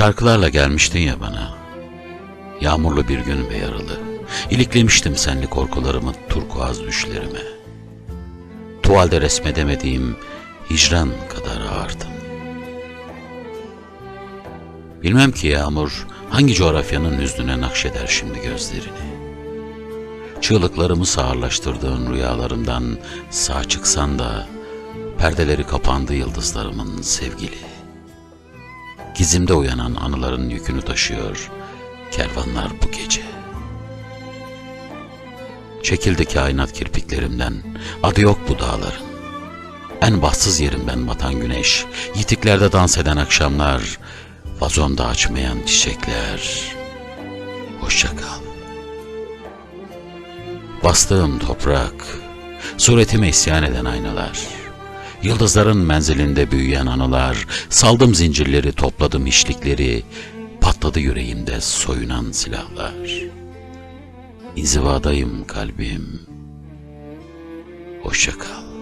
Şarkılarla gelmiştin ya bana. Yağmurlu bir gün ve yaralı. İliklemiştim senli korkularımı turkuaz düşlerime. Tuvalde resmedemediğim hicran kadar ağırdım. Bilmem ki yağmur hangi coğrafyanın hüznüne nakşeder şimdi gözlerini. Çığlıklarımı sağırlaştırdığın rüyalarımdan sağ çıksan da perdeleri kapandı yıldızlarımın sevgili. Gizimde uyanan anıların yükünü taşıyor kervanlar bu gece. Çekildi kainat kirpiklerimden, adı yok bu dağların. En bahtsız yerimden batan güneş, yitiklerde dans eden akşamlar, vazonda açmayan çiçekler. Hoşça kal. Bastığım toprak, suretime isyan eden aynalar, yıldızların menzilinde büyüyen anılar, saldım zincirleri, topladım işlikleri, patladı yüreğimde soyunan silahlar. İnzivadayım kalbim, hoşça kal.